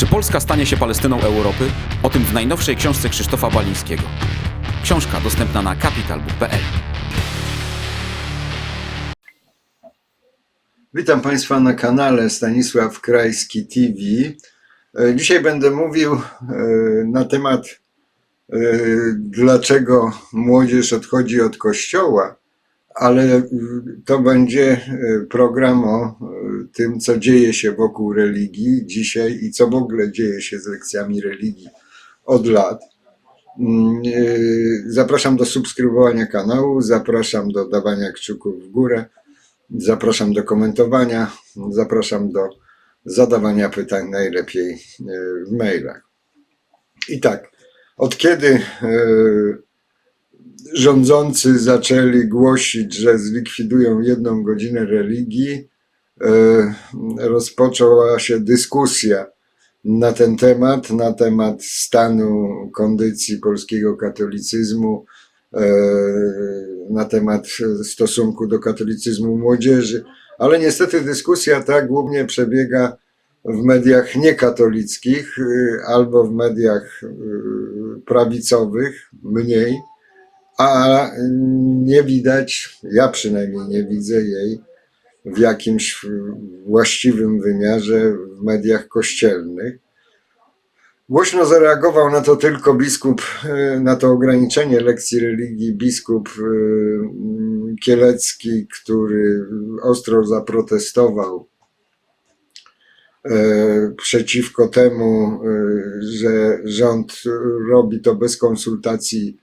Czy Polska stanie się Palestyną Europy? O tym w najnowszej książce Krzysztofa Balińskiego. Książka dostępna na capitalbook.pl. Witam Państwa na kanale Stanisław Krajski TV. E, Dzisiaj będę mówił e, na temat, e, dlaczego młodzież odchodzi od kościoła, ale e, to będzie e, program o e, tym, co dzieje się wokół religii dzisiaj i co w ogóle dzieje się z lekcjami religii od lat. Mm, Zapraszam do subskrybowania kanału, zapraszam do dawania kciuków w górę. Zapraszam do komentowania, zapraszam do zadawania pytań najlepiej w mailach. I tak, od kiedy rządzący zaczęli głosić, że zlikwidują jedną godzinę religii, e, rozpoczęła się dyskusja na ten temat, na temat stanu kondycji polskiego katolicyzmu, e, na temat stosunku do katolicyzmu młodzieży, ale niestety dyskusja ta głównie przebiega w mediach niekatolickich y, albo w mediach y, prawicowych mniej, a nie widać, ja przynajmniej nie widzę jej w jakimś właściwym wymiarze w mediach kościelnych. Głośno zareagował na to tylko biskup, e, na to ograniczenie lekcji religii, biskup e, mm, Kielecki, który ostro zaprotestował e, przeciwko temu, że rząd robi to bez konsultacji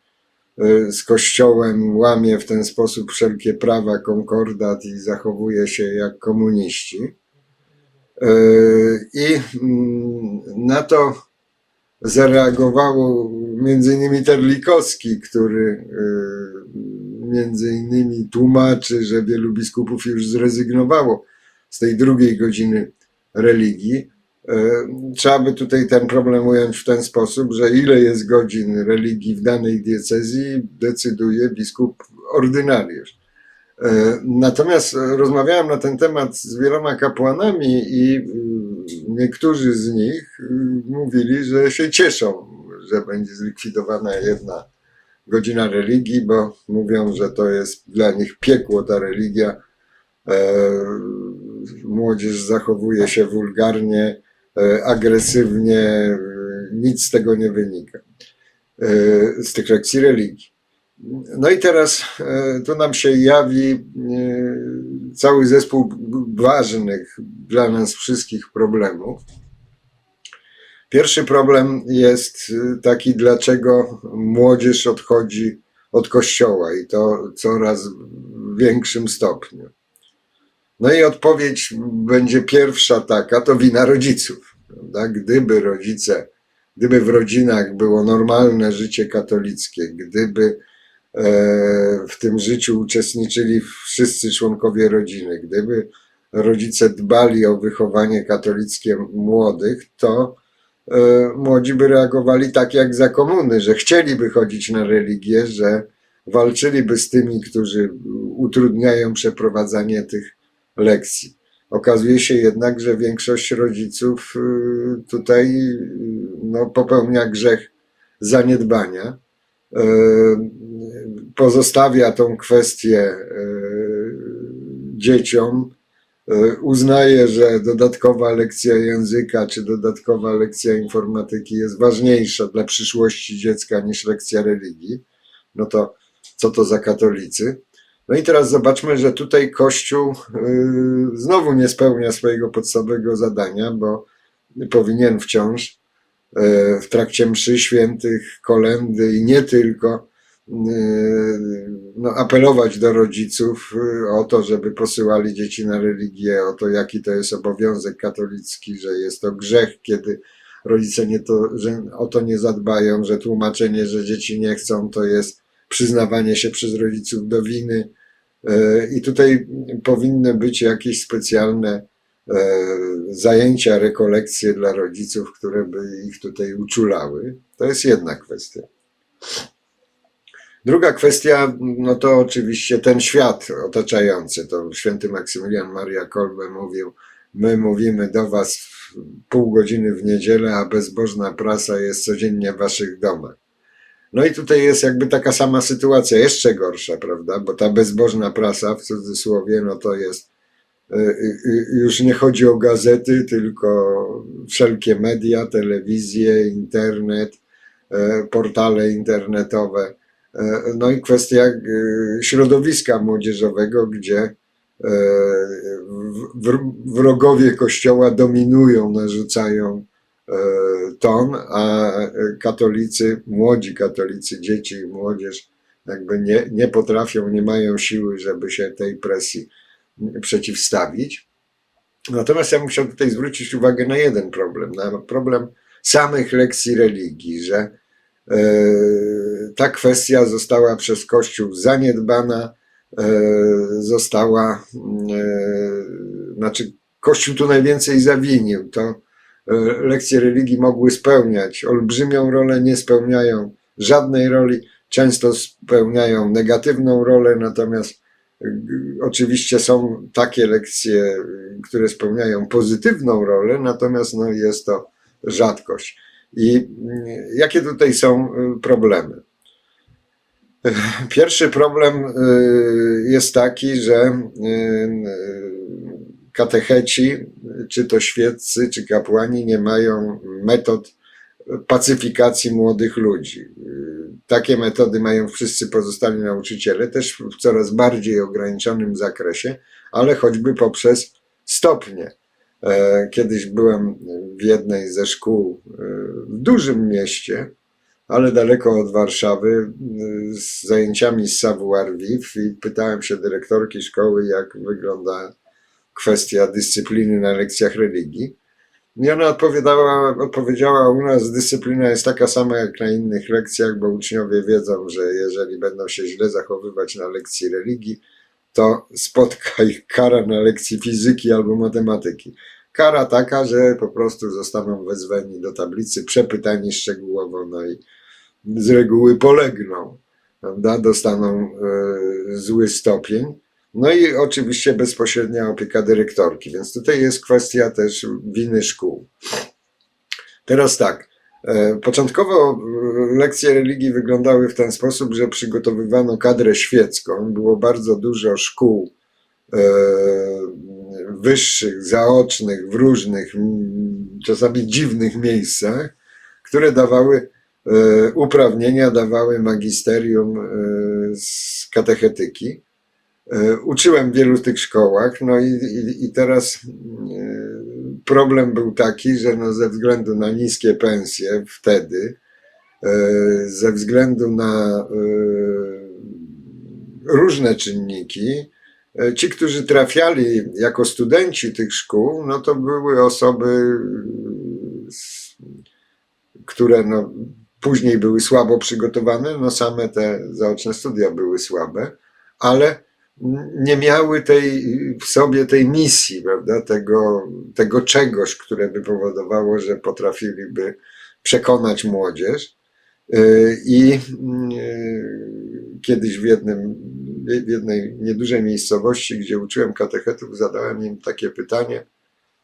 z Kościołem, łamie w ten sposób wszelkie prawa, konkordat i zachowuje się jak komuniści. E, I mm, na to zareagowało między innymi Terlikowski, który y, między innymi tłumaczy, że wielu biskupów już zrezygnowało z tej drugiej godziny religii. Y, Trzeba by tutaj ten problem ująć w ten sposób, że ile jest godzin religii w danej diecezji decyduje biskup ordynariusz. Y, Natomiast rozmawiałem na ten temat z wieloma kapłanami i y, niektórzy z nich mówili, że się cieszą, że będzie zlikwidowana jedna godzina religii, bo mówią, że to jest dla nich piekło ta religia. E, Młodzież zachowuje się wulgarnie, e, agresywnie, e, nic z tego nie wynika e, z tych lekcji religii. No i teraz e, tu nam się jawi e, cały zespół ważnych dla nas wszystkich problemów. Pierwszy problem jest e, taki, dlaczego młodzież odchodzi od kościoła i to coraz w większym stopniu. No i odpowiedź będzie pierwsza taka, to wina rodziców. Prawda? Gdyby rodzice, gdyby w rodzinach było normalne życie katolickie, gdyby e, w tym życiu uczestniczyli wszyscy członkowie rodziny, gdyby rodzice dbali o wychowanie katolickie młodych, to e, młodzi by reagowali tak jak za komuny, że chcieliby chodzić na religię, że walczyliby z tymi, którzy utrudniają przeprowadzanie tych lekcji. Okazuje się jednak, że większość rodziców y, tutaj y, no, popełnia grzech zaniedbania e, pozostawia tą kwestię dzieciom, uznaje, że dodatkowa lekcja języka czy dodatkowa lekcja informatyki jest ważniejsza dla przyszłości dziecka niż lekcja religii. No to co to za katolicy? No i teraz zobaczmy, że tutaj Kościół y, znowu nie spełnia swojego podstawowego zadania, bo powinien wciąż e, w trakcie mszy świętych, kolendy i nie tylko y, no, apelować do rodziców y, o to, żeby posyłali dzieci na religię, o to, jaki to jest obowiązek katolicki, że jest to grzech, kiedy rodzice nie to, że o to nie zadbają, że tłumaczenie, że dzieci nie chcą, to jest przyznawanie się przez rodziców do winy. E, I tutaj powinny być jakieś specjalne e, zajęcia, rekolekcje dla rodziców, które by ich tutaj uczulały. To jest jedna kwestia. Druga kwestia, no to oczywiście ten świat otaczający. To święty Maksymilian Maria Kolbe mówił, my mówimy do was pół godziny w niedzielę, a bezbożna prasa jest codziennie w waszych domach. No i tutaj jest jakby taka sama sytuacja, jeszcze gorsza, prawda? Bo ta bezbożna prasa, w cudzysłowie, no to jest, y, y, y, już nie chodzi o gazety, tylko wszelkie media, telewizję, internet, e, portale internetowe. E, No i kwestia środowiska młodzieżowego, gdzie e, wrogowie kościoła dominują, narzucają ton, a katolicy, młodzi katolicy, dzieci i młodzież jakby nie, nie potrafią, nie mają siły, żeby się tej presji przeciwstawić. Natomiast ja chciał tutaj zwrócić uwagę na jeden problem, na problem samych lekcji religii, że e, ta kwestia została przez Kościół zaniedbana, e, została, e, znaczy Kościół tu najwięcej zawinił. To e, lekcje religii mogły spełniać olbrzymią rolę, nie spełniają żadnej roli, często spełniają negatywną rolę, natomiast y, oczywiście są takie lekcje, y, które spełniają pozytywną rolę, natomiast no, jest to rzadkość. I jakie tutaj są problemy? Pierwszy problem jest taki, że katecheci, czy to świeccy, czy kapłani nie mają metod pacyfikacji młodych ludzi. Takie metody mają wszyscy pozostali nauczyciele, też w coraz bardziej ograniczonym zakresie, ale choćby poprzez stopnie. E, Kiedyś byłem w jednej ze szkół y, w dużym mieście, ale daleko od Warszawy, y, z zajęciami z savoir i pytałem się dyrektorki szkoły, jak wygląda kwestia dyscypliny na lekcjach religii. I ona odpowiadała, odpowiedziała, u nas dyscyplina jest taka sama jak na innych lekcjach, bo uczniowie wiedzą, że jeżeli będą się źle zachowywać na lekcji religii, to spotka ich kara na lekcji fizyki albo matematyki. Kara taka, że po prostu zostaną wezwani do tablicy, przepytani szczegółowo, no i z reguły polegną, prawda? dostaną e, zły stopień. No i oczywiście bezpośrednia opieka dyrektorki, więc tutaj jest kwestia też winy szkół. Teraz tak. e, Początkowo e, lekcje religii wyglądały w ten sposób, że przygotowywano kadrę świecką. Było bardzo dużo szkół e, wyższych, zaocznych, w różnych, czasami dziwnych miejscach, które dawały uprawnienia, dawały magisterium z katechetyki. E, Uczyłem w wielu tych szkołach, no i, i, i teraz e, problem był taki, że no ze względu na niskie pensje wtedy, e, ze względu na różne czynniki, ci, którzy trafiali jako studenci tych szkół, no to były osoby, które no, później były słabo przygotowane, no same te zaoczne studia były słabe, ale nie miały tej, w sobie tej misji, prawda, tego, tego czegoś, które by powodowało, że potrafiliby przekonać młodzież. Yy, I yy, kiedyś w, jednym, w jednej niedużej miejscowości, gdzie uczyłem katechetów, zadałem im takie pytanie,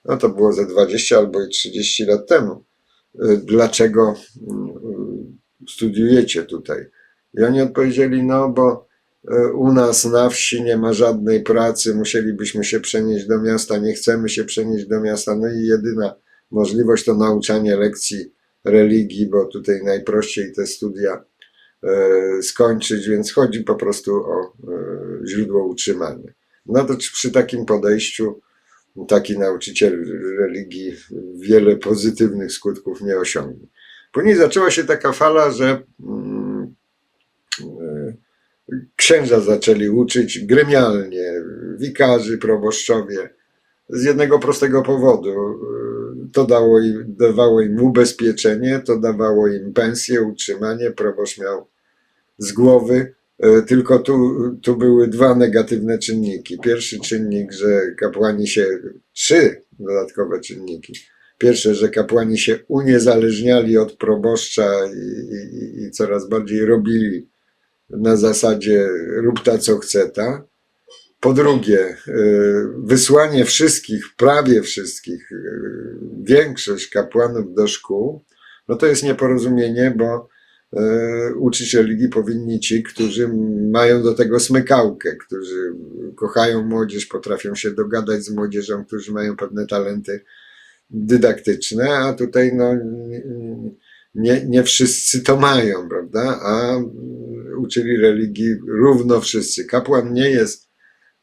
no to było ze 20 albo i 30 lat temu, yy, dlaczego studiujecie tutaj? I oni odpowiedzieli, no bo u nas na wsi nie ma żadnej pracy, musielibyśmy się przenieść do miasta, nie chcemy się przenieść do miasta, no i jedyna możliwość to nauczanie lekcji religii, bo tutaj najprościej te studia e, skończyć, więc chodzi po prostu o e, źródło utrzymania. No to przy takim podejściu taki nauczyciel religii wiele pozytywnych skutków nie osiągnie. Później zaczęła się taka fala, że mm, e, księża zaczęli uczyć gremialnie, wikarzy, proboszczowie, z jednego prostego powodu. To dało im, dawało im ubezpieczenie, to dawało im pensję, utrzymanie, proboszcz miał z głowy. Y, Tylko tu, tu były dwa negatywne czynniki. Pierwszy czynnik, że kapłani się, trzy dodatkowe czynniki. Pierwsze, że kapłani się uniezależniali od proboszcza i, i, i coraz bardziej robili na zasadzie rób ta co chce ta. Po drugie, y, wysłanie wszystkich, prawie wszystkich, y, większość kapłanów do szkół, no to jest nieporozumienie, bo y, uczyć religii powinni ci, którzy mają do tego smykałkę, którzy kochają młodzież, potrafią się dogadać z młodzieżą, którzy mają pewne talenty dydaktyczne, a tutaj no, nie, nie wszyscy to mają, prawda? A uczyli religii równo wszyscy. Kapłan nie jest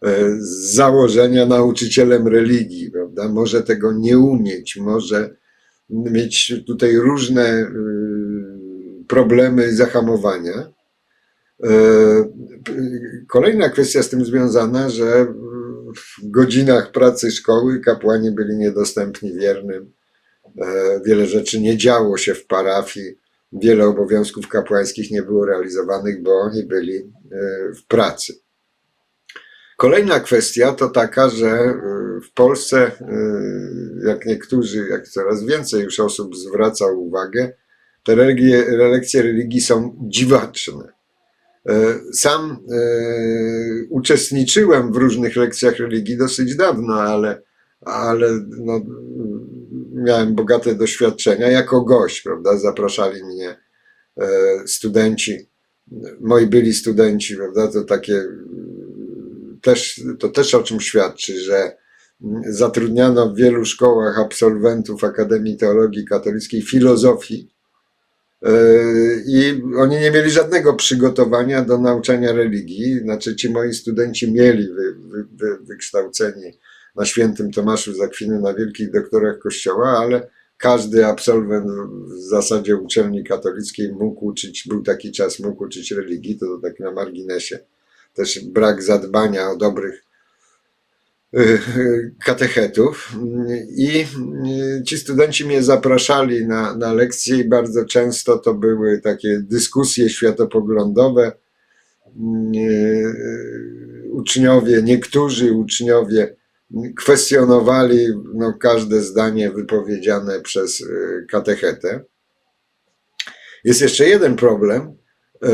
e, z założenia nauczycielem religii, prawda? Może tego nie umieć, może mieć tutaj różne y, problemy i zahamowania. E, Kolejna kwestia z tym związana, że w godzinach pracy szkoły kapłani byli niedostępni wiernym. E, Wiele rzeczy nie działo się w parafii, wiele obowiązków kapłańskich nie było realizowanych, bo oni byli e, w pracy. Kolejna kwestia to taka, że e, w Polsce, e, jak niektórzy, jak coraz więcej już osób zwraca uwagę, te religie, lekcje religii są dziwaczne. Sam uczestniczyłem w różnych lekcjach religii dosyć dawno, ale, ale no, miałem bogate doświadczenia jako gość, prawda? Zapraszali mnie e, studenci, moi byli studenci, prawda? To takie e, też, to też o czym świadczy, że zatrudniano w wielu szkołach absolwentów Akademii Teologii Katolickiej filozofii, Yy, I oni nie mieli żadnego przygotowania do nauczania religii. Znaczy, ci moi studenci mieli wy, wy, wy, na świętym Tomaszu z na wielkich doktorach Kościoła, ale każdy absolwent w zasadzie uczelni katolickiej mógł uczyć, był taki czas, mógł uczyć religii, to, to tak na marginesie. Też brak zadbania o dobrych y, katechetów i y, ci studenci mnie zapraszali na, na lekcje i bardzo często to były takie dyskusje światopoglądowe. Y, Uczniowie, niektórzy uczniowie kwestionowali no, każde zdanie wypowiedziane przez y, katechetę. Jest jeszcze jeden problem. Y,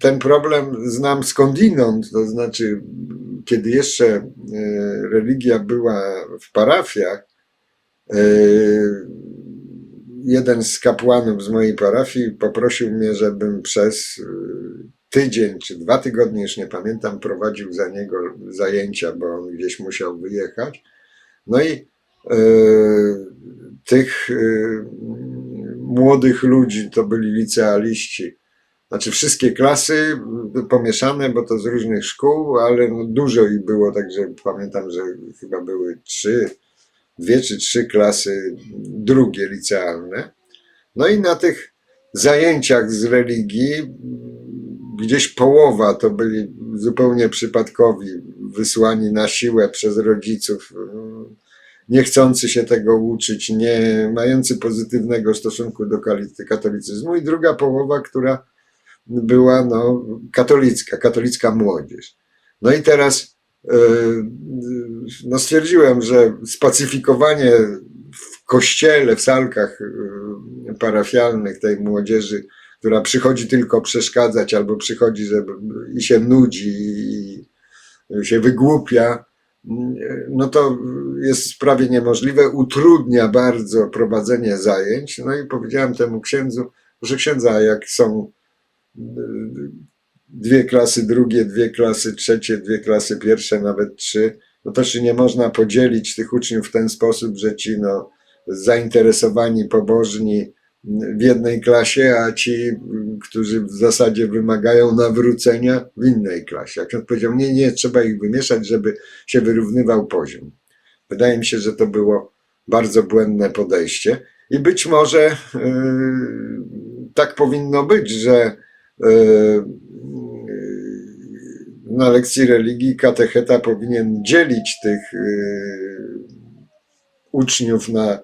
Ten problem znam skądinąd, to znaczy, kiedy jeszcze y, religia była w parafiach, jeden z kapłanów z mojej parafii poprosił mnie, żebym przez tydzień czy dwa tygodnie, już nie pamiętam, prowadził za niego zajęcia, bo on gdzieś musiał wyjechać. No i y, tych y, młodych ludzi, to byli licealiści, znaczy wszystkie klasy y, pomieszane, bo to z różnych szkół, ale no dużo ich było, także pamiętam, że chyba były trzy, dwie czy trzy klasy drugie licealne. No i na tych zajęciach z religii gdzieś połowa to byli zupełnie przypadkowi, wysłani na siłę przez rodziców, mm, nie chcący się tego uczyć, nie mający pozytywnego stosunku do katolicyzmu i druga połowa, która była no, katolicka, katolicka młodzież. No i teraz e, no stwierdziłem, że spacyfikowanie w kościele, w salkach parafialnych tej młodzieży, która przychodzi tylko przeszkadzać albo przychodzi żeby, i się nudzi i się wygłupia, no to jest prawie niemożliwe, utrudnia bardzo prowadzenie zajęć. No i powiedziałem temu księdzu, proszę księdza, jak są dwie klasy drugie, dwie klasy trzecie, dwie klasy pierwsze, nawet trzy, no to czy nie można podzielić tych uczniów w ten sposób, że ci no, zainteresowani, pobożni w jednej klasie, a ci, którzy w zasadzie wymagają nawrócenia w innej klasie. Jak on powiedział, nie, nie, trzeba ich wymieszać, żeby się wyrównywał poziom. Wydaje mi się, że to było bardzo błędne podejście i być może yy, tak powinno być, że yy, na lekcji religii katecheta powinien dzielić tych yy, uczniów na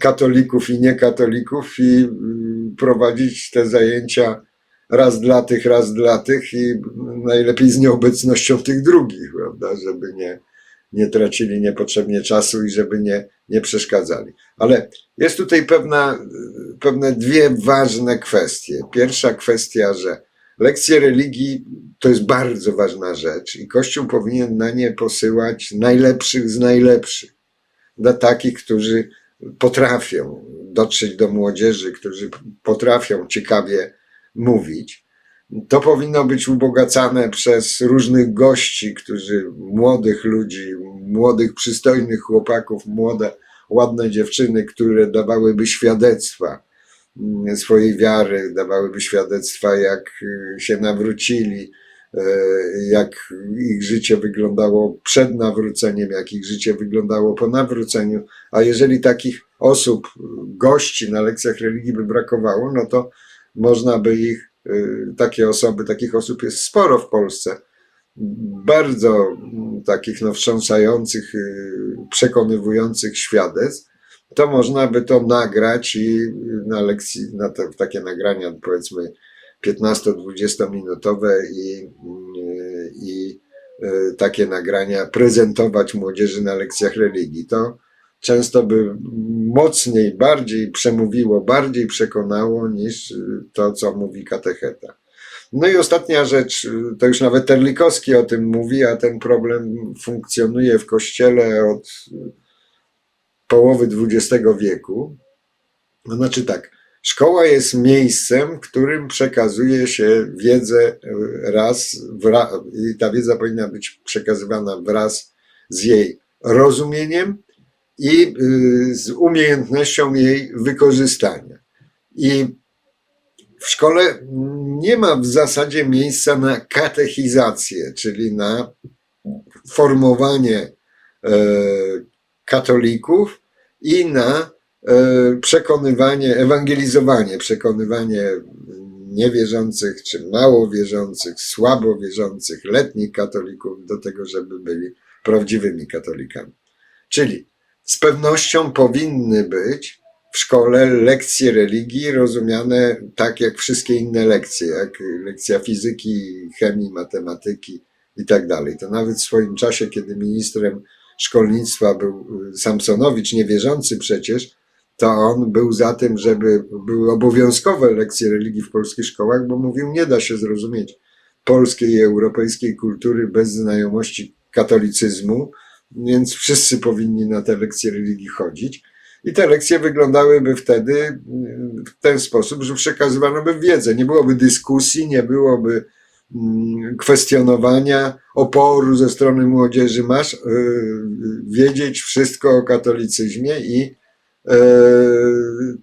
katolików i niekatolików i yy, prowadzić te zajęcia raz dla tych, raz dla tych i najlepiej z nieobecnością tych drugich, prawda, żeby nie, nie tracili niepotrzebnie czasu i żeby nie, nie przeszkadzali. Ale jest tutaj pewna, pewne dwie ważne kwestie. Pierwsza kwestia, że lekcje religii to jest bardzo ważna rzecz i Kościół powinien na nie posyłać najlepszych z najlepszych. Dla takich, którzy potrafią dotrzeć do młodzieży, którzy potrafią ciekawie mówić. To powinno być ubogacane przez różnych gości, którzy, młodych ludzi, młodych, przystojnych chłopaków, młode, ładne dziewczyny, które dawałyby świadectwa mm, swojej wiary, dawałyby świadectwa, jak y, się nawrócili, jak ich życie wyglądało przed nawróceniem, jak ich życie wyglądało po nawróceniu. A jeżeli takich osób, gości na lekcjach religii by brakowało, no to można by ich, y, takie osoby, takich osób jest sporo w Polsce, bardzo mm, takich no, wstrząsających, y, przekonywujących świadectw, to można by to nagrać i na lekcji, na te, takie nagrania powiedzmy 15-20 minutowe i, i y, takie nagrania prezentować młodzieży na lekcjach religii. To często by mocniej, bardziej przemówiło, bardziej przekonało niż to, co mówi katecheta. No i ostatnia rzecz, to już nawet Terlikowski o tym mówi, a ten problem funkcjonuje w kościele od połowy XX wieku. Znaczy tak, szkoła jest miejscem, w którym przekazuje się wiedzę y, raz, i ta wiedza powinna być przekazywana wraz z jej rozumieniem i y, z umiejętnością jej wykorzystania. I w szkole nie ma w zasadzie miejsca na katechizację, czyli na formowanie e, katolików i na e, przekonywanie, ewangelizowanie, przekonywanie niewierzących czy mało wierzących, słabo wierzących, letnich katolików do tego, żeby byli prawdziwymi katolikami. Czyli z pewnością powinny być w szkole lekcje religii rozumiane tak jak wszystkie inne lekcje, jak lekcja fizyki, chemii, matematyki i tak dalej. To nawet w swoim czasie, kiedy ministrem szkolnictwa był Samsonowicz, niewierzący przecież, to on był za tym, żeby były obowiązkowe lekcje religii w polskich szkołach, bo mówił, nie da się zrozumieć polskiej i europejskiej kultury bez znajomości katolicyzmu, więc wszyscy powinni na te lekcje religii chodzić. I te lekcje wyglądałyby wtedy y, w ten sposób, że przekazywano by wiedzę. Nie byłoby dyskusji, nie byłoby mm, kwestionowania, oporu ze strony młodzieży. Masz y, wiedzieć wszystko o katolicyzmie i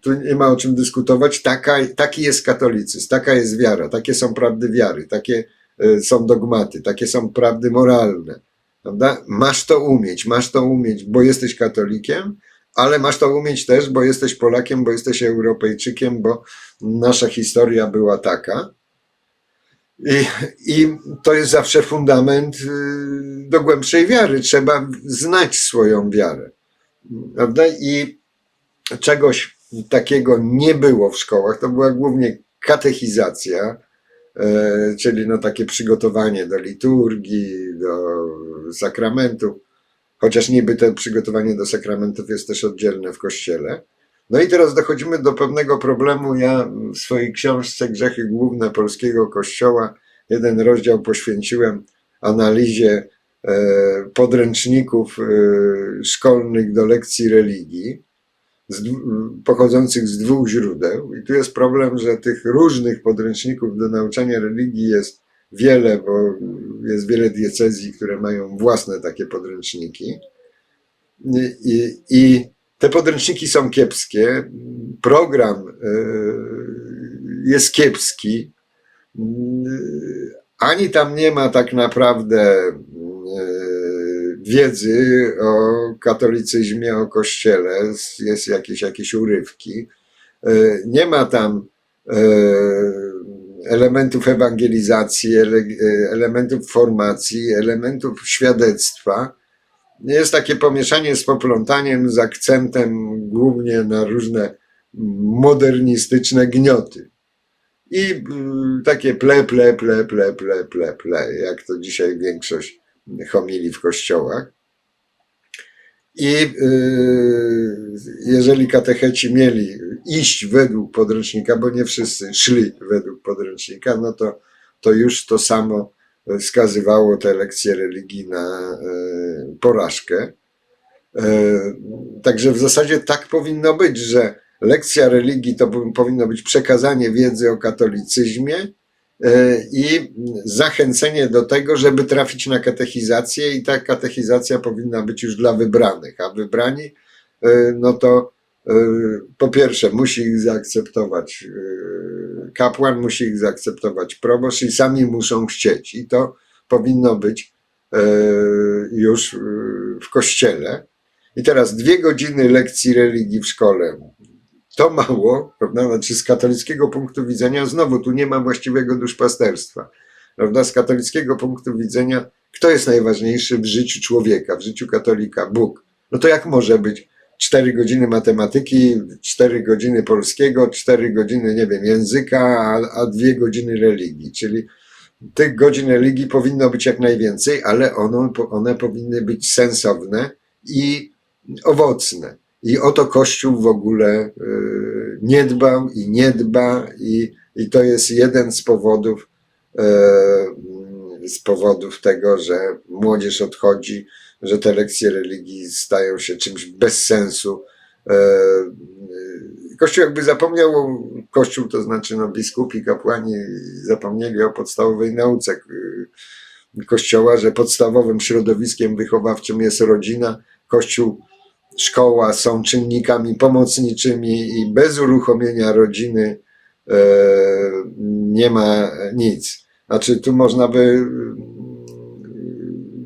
tu nie ma o czym dyskutować. Taka, taki jest katolicyzm, taka jest wiara, takie są prawdy wiary, takie y, są dogmaty, takie są prawdy moralne. Prawda? Masz to umieć, masz to umieć, bo jesteś katolikiem, ale masz to umieć też, bo jesteś Polakiem, bo jesteś Europejczykiem, bo nasza historia była taka. I, I to jest zawsze fundament y, do głębszej wiary. Trzeba znać swoją wiarę. Prawda? I czegoś takiego nie było w szkołach. To była głównie katechizacja, e, czyli no takie przygotowanie do liturgii, do sakramentów chociaż niby to przygotowanie do sakramentów jest też oddzielne w kościele. No i teraz dochodzimy do pewnego problemu. Ja w swojej książce Grzechy Główne Polskiego Kościoła jeden rozdział poświęciłem analizie e, podręczników e, szkolnych do lekcji religii, z, pochodzących z dwóch źródeł. I tu jest problem, że tych różnych podręczników do nauczania religii jest wiele, bo jest wiele diecezji, które mają własne takie podręczniki. I, i, i te podręczniki są kiepskie. Program e, jest kiepski. Ani tam nie ma tak naprawdę wiedzy o katolicyzmie, o kościele, jest jakieś, jakieś urywki. E, Nie ma tam e, elementów ewangelizacji, ele, elementów formacji, elementów świadectwa. Jest takie pomieszanie z poplątaniem, z akcentem głównie na różne modernistyczne gnioty. I mm, takie ple, ple, ple, ple, ple, ple, ple, jak to dzisiaj większość homilii w kościołach. I y, jeżeli katecheci mieli iść według podręcznika, bo nie wszyscy szli według podręcznika, no to to już to samo e, skazywało te lekcje religii na e, porażkę. E, Także w zasadzie tak powinno być, że lekcja religii to po- powinno być przekazanie wiedzy o katolicyzmie i zachęcenie do tego, żeby trafić na katechizację i ta katechizacja powinna być już dla wybranych, a wybrani e, no to e, po pierwsze musi ich zaakceptować e, kapłan, musi ich zaakceptować proboszcz i sami muszą chcieć i to powinno być e, już e, w kościele. I teraz dwie godziny lekcji religii w szkole. To mało, prawda? Znaczy z katolickiego punktu widzenia, znowu tu nie ma właściwego duszpasterstwa. Prawda? Z katolickiego punktu widzenia, kto jest najważniejszy w życiu człowieka, w życiu katolika? Bóg. No to jak może być cztery godziny matematyki, cztery godziny polskiego, cztery godziny, nie wiem, języka, a, a dwie godziny religii? Czyli tych godzin religii powinno być jak najwięcej, ale one, one powinny być sensowne i owocne. I o to Kościół w ogóle y, nie dbał i nie dba, i, i to jest jeden z powodów, e, z powodów tego, że młodzież odchodzi, że te lekcje religii stają się czymś bez sensu. Y, Kościół jakby zapomniał, Kościół to znaczy no, biskupi, kapłani zapomnieli o podstawowej nauce y, Kościoła, że podstawowym środowiskiem wychowawczym jest rodzina. Kościół, szkoła są czynnikami pomocniczymi i bez uruchomienia rodziny e, nie ma nic. Znaczy, tu można by mm,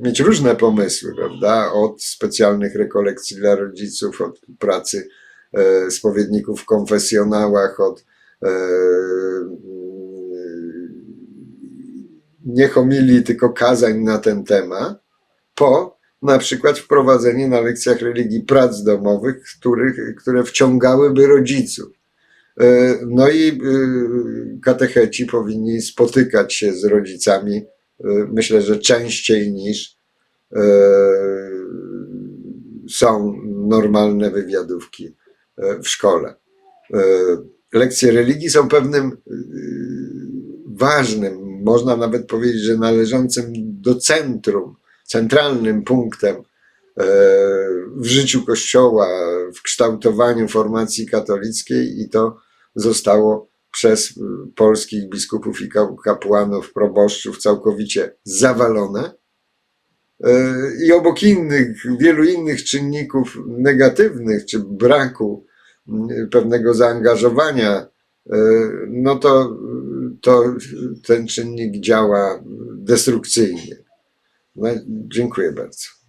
mieć różne pomysły, prawda? Od specjalnych rekolekcji dla rodziców, od pracy e, spowiedników w konfesjonałach, od e, nie homilii, tylko kazań na ten temat, po na przykład wprowadzenie na lekcjach religii prac domowych, których, które wciągałyby rodziców. E, No i e, katecheci powinni spotykać się z rodzicami, e, myślę, że częściej niż są normalne wywiadówki w szkole. Lekcje religii są pewnym ważnym, można nawet powiedzieć, że należącym do centrum, centralnym punktem e, w życiu Kościoła, w kształtowaniu formacji katolickiej i to zostało przez e, polskich biskupów i kap- kapłanów, proboszczów całkowicie zawalone. E, I obok innych, wielu innych czynników negatywnych, czy braku pewnego zaangażowania, no to, to ten czynnik działa destrukcyjnie. No, dziękuję bardzo.